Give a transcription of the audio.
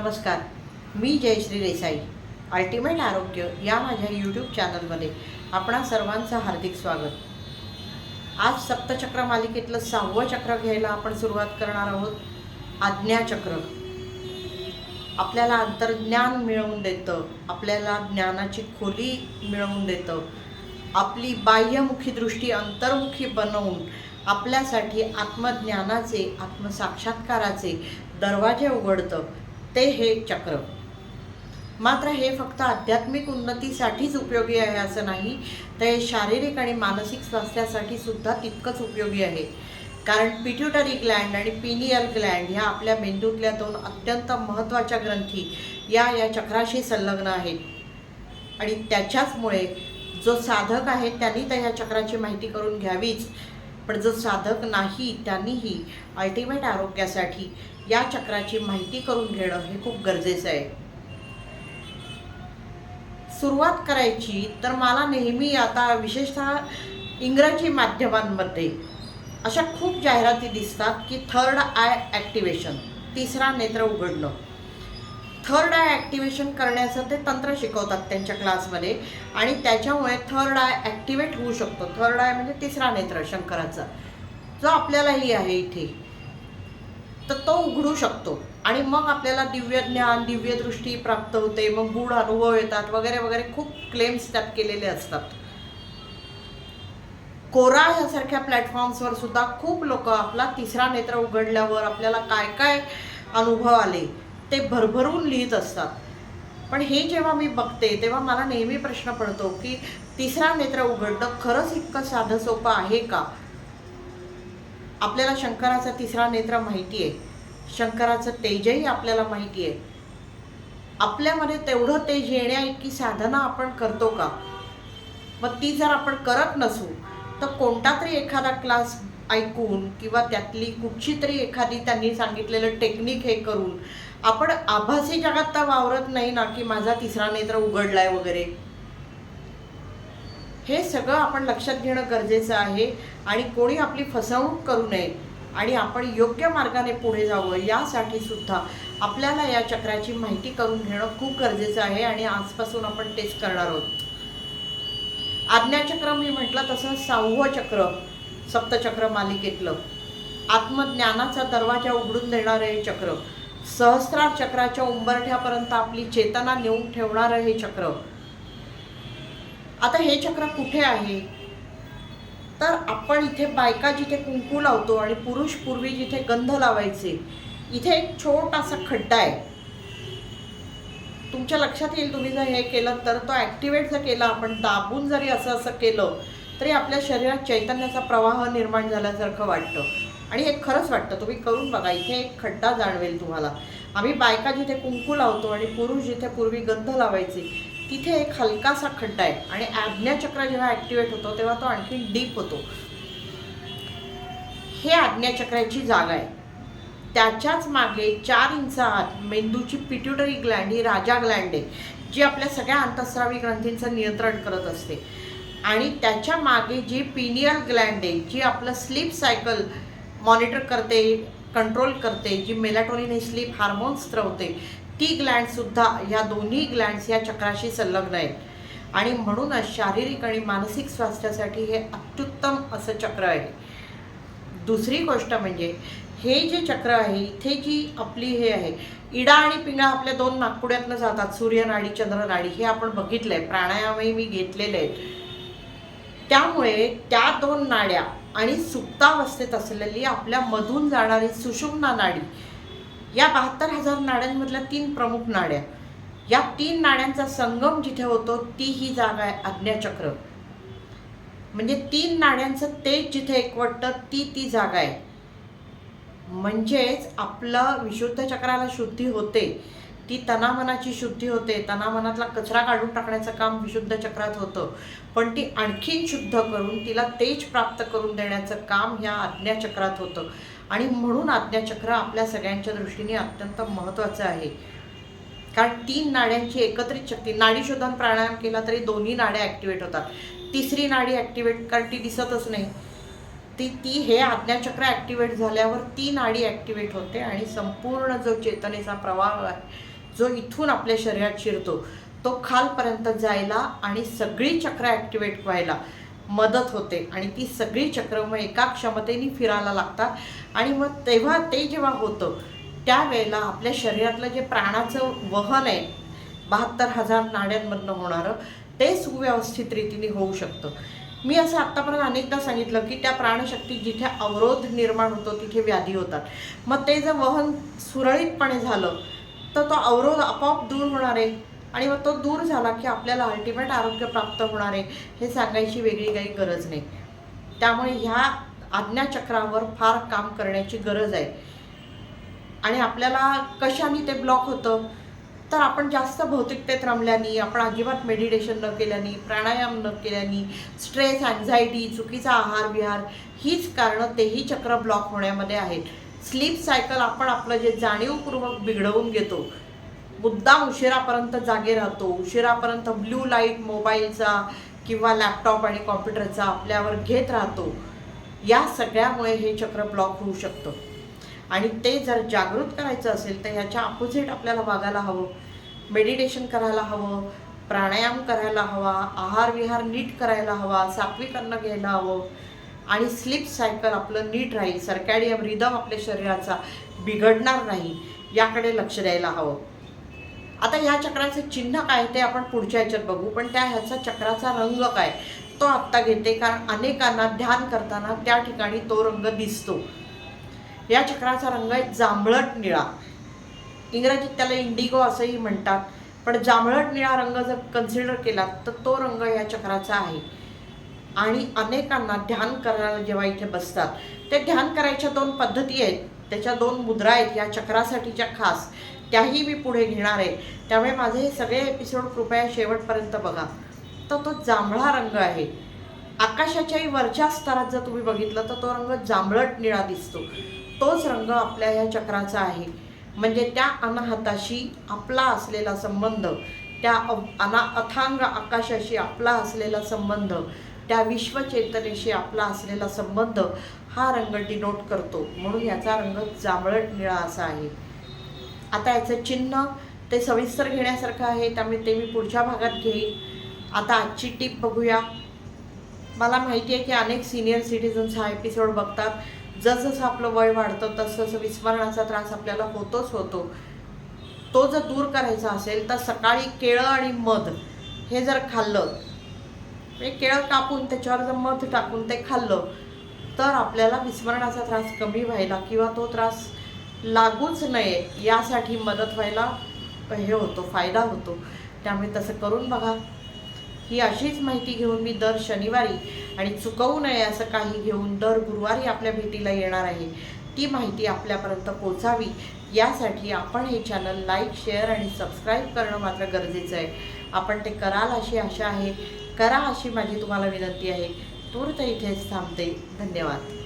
नमस्कार. मी जयश्री देसाई. अल्टिमेट आरोग्य या माझ्या यूट्यूब चॅनलमध्ये आपणा सर्वांचं हार्दिक स्वागत. आज सप्तचक्र मालिकेतलं सहावं चक्र घ्यायला आपण सुरुवात करणार आहोत. आज्ञाचक्र. आपल्याला अंतर्ज्ञान मिळवून देतं. आपल्याला ज्ञानाची खोली मिळवून देतं. आपली बाह्यमुखी दृष्टी अंतर्मुखी बनवून आपल्यासाठी आत्मज्ञानाचे आत्मसाक्षात्काराचे दरवाजे उघडतं. ते हे चक्र. मात्र हे फक्त आध्यात्मिक उन्नतीसाठीच उपयोगी आहे असं नाही तर हे शारीरिक आणि मानसिक स्वास्थ्यासाठी सुद्धा तितकंच उपयोगी आहे. कारण पिट्युटरी ग्लँड आणि पिनियल ग्लँड ह्या आपल्या मेंदूतल्या दोन अत्यंत महत्त्वाच्या ग्रंथी या या चक्राशी संलग्न आहेत. आणि त्याच्याचमुळे जो साधक आहे त्यांनी तर ह्या चक्राची माहिती करून घ्यावीच पण जो साधक नाही त्यांनीही अल्टिमेट आरोग्यासाठी या चक्राची माहिती करून घेणं हे खूप गरजेचं आहे. सुरुवात करायची तर मला नेहमी आता विशेषतः इंग्रजी माध्यमांमध्ये अशा खूप जाहिराती दिसतात की थर्ड आय ॲक्टिवेशन तिसरा नेत्र उघडणं. थर्ड आय ॲक्टिवेशन करण्याचं ते तंत्र शिकवतात त्यांच्या क्लासमध्ये आणि त्याच्यामुळे थर्ड आय ॲक्टिवेट होऊ शकतो. थर्ड आय म्हणजे तिसरा नेत्र शंकराचा. जो आपल्यालाही आहे इथे. तर तो उघडू शकतो. आणि मग आपल्याला दिव्य ज्ञान दिव्य दृष्टी प्राप्त होते मग गूढ अनुभव येतात वगैरे वगैरे खूप क्लेम्स त्यात केलेले असतात. कोरा ह्यासारख्या प्लॅटफॉर्म्सवर सुद्धा खूप लोक आपला तिसरा नेत्र उघडल्यावर आपल्याला काय काय अनुभव आले ते भरभरून लिहित असतात. पण हे जेव्हा मी बघते तेव्हा मला नेहमी प्रश्न पडतो की तिसरा नेत्र उघडणं खरंच इतकं साधं सोपं आहे का? आपल्याला शंकराचा तिसरा नेत्र माहिती आहे शंकराचं तेजही आपल्याला माहिती आहे आपल्यामध्ये तेवढं तेज येण्या इतकी साधना आपण करतो का? मग ती जर आपण करत नसू तर कोणता तरी एखादा क्लास ऐकून किंवा त्यातली कुठची तरी एखादी त्यांनी सांगितलेलं टेक्निक हे करून आपण आभासी जगात तर वावरत नाही ना की माझा तिसरा नेत्र उघडलाय वगैरे. हे सगळं आपण लक्षात घेणं गरजेचं आहे आणि कोणी आपली फसवणूक करू नये आणि आपण योग्य मार्गाने पुढे जावं यासाठी सुद्धा आपल्याला या चक्राची माहिती करून घेणं खूप गरजेचं आहे आणि आजपासून आपण तेच करणार आहोत. आज्ञाचक्र मी म्हटलं तसं सहावं चक्र सप्तचक्र मालिकेतलं. आत्मज्ञानाचा दरवाजा उघडून देणारं हे चक्र. सहस्रार चक्राच्या उंबरठ्यापर्यंत आपली चेतना नेऊन ठेवणारं हे चक्र. आता हे चक्र कुठे आहे? तर आपण इथे बायका जिथे कुंकू लावतो आणि पुरुष पूर्वी जिथे गंध लावायचे इथे एक छोटासा खड्डा आहे. तुमच्या लक्षात येईल तुम्ही जर हे केलं तर तो ॲक्टिवेट जर केला आपण दाबून जरी असं असं केलं तरी आपल्या शरीरात चैतन्याचा प्रवाह निर्माण झाल्यासारखं वाटतं. आणि हे खरंच वाटतं. तुम्ही करून बघा इथे एक खड्डा जाणवेल तुम्हाला. आम्ही बायका जिथे कुंकू लावतो आणि पुरुष जिथे पूर्वी गंध लावायचे तिथे एक हलकासा खड्डा आहे आणि आज्ञाचक्र जेव्हा ॲक्टिवेट होतो तेव्हा तो आणखी डीप होतो. हे आज्ञाचक्राची जागा आहे. त्याच्याच मागे चार इंच आत मेंदूची पिट्युटरी ग्लँड ही राजा ग्लँड आहे जी आपल्या सगळ्या अंतस्रावी ग्रंथींचं नियंत्रण करत असते. आणि त्याच्यामागे जी पिनियल ग्लँड आहे जी आपलं स्लीप सायकल मॉनिटर करते कंट्रोल करते जी मेलाटोनिन हे स्लीप हार्मोन्स स्त्रवते ती ग्लँडसुद्धा ह्या दोन्ही ग्लँड्स या चक्राशी संलग्न आहेत. आणि म्हणूनच शारीरिक आणि मानसिक स्वास्थ्यासाठी हे अत्युत्तम असं चक्र आहे. दुसरी गोष्ट म्हणजे हे जे चक्र आहे इथे जी आपली हे आहे इडा आणि पिंगळा आपल्या दोन नागपुड्यातनं जातात सूर्यनाडी चंद्रनाडी हे आपण बघितलं आहे प्राणायामही मी घेतलेले आहेत. त्यामुळे त्या दोन नाड्या आणि सुप्तावस्थेत असलेली आपल्या मधून जाणारी सुषुम्ना नाडी या बहात्तर हजार नाड्यांमधल्या तीन प्रमुख नाड्या. या तीन नाड्यांचा संगम जिथे होतो ती ही जागा आहे आज्ञाचक्र. म्हणजे तीन नाड्यांचं तेज जिथे एकवटतं ती ती जागा आहे. म्हणजेच आपलं विशुद्ध चक्राला शुद्धी होते. ती तनामनाची शुद्धी होते. तनामनातला कचरा काढून टाकण्याचं काम विशुद्ध चक्रात होतं. पण ती आणखीन शुद्ध करून तिला तेज प्राप्त करून देण्याचं काम ह्या आज्ञाचक्रात होतं. आणि म्हणून आज्ञाचक्र आपल्या सगळ्यांच्या दृष्टीने अत्यंत महत्त्वाचं आहे. कारण तीन नाड्यांची एकत्रित शक्ती नाडी शोधन प्राणायाम केला तरी दोन्ही नाड्या ॲक्टिवेट होतात. तिसरी नाडी ॲक्टिवेट कारण ती दिसतच नाही. ती ती हे आज्ञाचक्र ॲक्टिवेट झाल्यावर ती नाडी ॲक्टिवेट होते आणि संपूर्ण जो चेतनेचा प्रवाह आहे जो इथून आपल्या शरीरात शिरतो तो खालपर्यंत जायला आणि सगळी चक्र ॲक्टिवेट व्हायला. मदत होते आणि ती सगळी चक्र मग एका क्षमतेने फिरायला लागतात. आणि मग तेव्हा ते जेव्हा होतं त्यावेळेला आपल्या शरीरातलं जे प्राणाचं वहन आहे बहात्तर हजार नाड्यांमधनं होणारं ते सुव्यवस्थित रीतीने होऊ शकतं. मी असं आत्तापर्यंत अनेकदा सांगितलं की त्या प्राणशक्ती जिथे अवरोध निर्माण होतो तिथे व्याधी होतात. मग ते जर वहन सुरळीतपणे झालं तर तो अवरोध आपोआप दूर होणार आहे. आणि मग तो दूर झाला की आपल्याला अल्टिमेट आरोग्य प्राप्त होणार आहे हे सांगायची वेगळी काही गरज नाही. त्यामुळे ह्या आज्ञाचक्रावर फार काम करण्याची गरज आहे. आणि आपल्याला कशाने ते ब्लॉक होतं? तर आपण जास्त भौतिकतेत रमल्याने आपण अजिबात मेडिटेशन न केल्याने प्राणायाम न केल्याने स्ट्रेस अँझायटी चुकीचा आहार विहार हीच कारणं तेही चक्र ब्लॉक होण्यामध्ये आहेत. स्लीप सायकल आपण आपलं जे जाणीवपूर्वक बिघडवून घेतो मुद्दाम उशिरापर्यंत जागे राहतो. उशिरापर्यंत ब्ल्यू लाइट मोबाईलचा किंवा लॅपटॉप आणि कॉम्प्युटरचा आपल्यावर घेत राहतो. या सगळ्यामुळे हे चक्र ब्लॉक होऊ शकतं. आणि ते जर जागृत करायचं असेल तर ह्याच्या अपोजिट आपल्याला वागायला हवं. मेडिटेशन करायला हवं प्राणायाम करायला हवा आहार विहार नीट करायला हवा सात्विक अन्न घ्यायला हवं. आणि स्लीप सायकल आपलं नीट राहील. सरकॅडियम रिदम आपल्या शरीराचा बिघडणार नाही. याकडे लक्ष द्यायला हवं. आता ह्या चक्राचं चिन्ह काय ते आपण पुढच्या ह्याच्यात बघू. पण त्या ह्याचा चक्राचा रंग काय? तो आत्ता घेते कारण अनेकांना ध्यान करताना त्या ठिकाणी तो रंग दिसतो. या चक्राचा रंग आहे जांभळट निळा. इंग्रजीत त्याला इंडिगो असंही म्हणतात. पण जांभळट निळा रंग जर कन्सिडर केला तर तो रंग या चक्राचा आहे. आणि अनेकांना ध्यान करायला जेव्हा इथे बसतात ते ध्यान करायच्या दोन पद्धती आहेत. त्याच्या दोन मुद्रा आहेत या चक्रासाठीच्या खास. त्याही मी पुढे घेणार आहे. त्यामुळे माझे हे सगळे एपिसोड कृपया शेवटपर्यंत बघा. तर तो जांभळा रंग आहे. आकाशाच्याही वरच्या स्तरात जर तुम्ही बघितलं तर तो रंग जांभळट निळा दिसतो. तोच रंग आपल्या ह्या चक्राचा आहे. म्हणजे त्या अनाहताशी आपला असलेला संबंध त्या अ- अना अथांग आकाशाशी आपला असलेला संबंध त्या विश्वचेतनेशी आपला असलेला संबंध हा रंग डिनोट करतो. म्हणून याचा रंग जांभळट निळा असा आहे. आता याचं चिन्ह ते सविस्तर घेण्यासारखं आहे त्यामुळे ते मी पुढच्या भागात घेईन. आता आजची टीप बघूया. मला माहिती आहे की अनेक सिनियर सिटीजन्स हा एपिसोड बघतात. जसजसं आपलं वय वाढतं तसं विस्मरणाचा त्रास आपल्याला होतोच होतो. तो जर दूर करायचा असेल तर सकाळी केळं आणि मध हे जर खाल्लं म्हणजे केळं कापून त्याच्यावर जर मध टाकून ते खाल्लं तर आपल्याला विस्मरणाचा त्रास कमी व्हायला किंवा तो त्रास लागूच नये यासाठी मदत व्हायला हे होतो फायदा होतो. त्यामुळे तसं करून बघा. ही अशीच माहिती घेऊन मी दर शनिवारी आणि चुकवू नये असं काही घेऊन दर गुरुवारी आपल्या भेटीला येणार आहे. ती माहिती आपल्यापर्यंत पोचावी यासाठी आपण हे चॅनल लाईक शेअर आणि सबस्क्राईब करणं मात्र गरजेचं आहे. आपण ते कराल अशी आशा आहे. करा अशी माझी तुम्हाला विनंती आहे. तूर्त इथेच थांबते. धन्यवाद.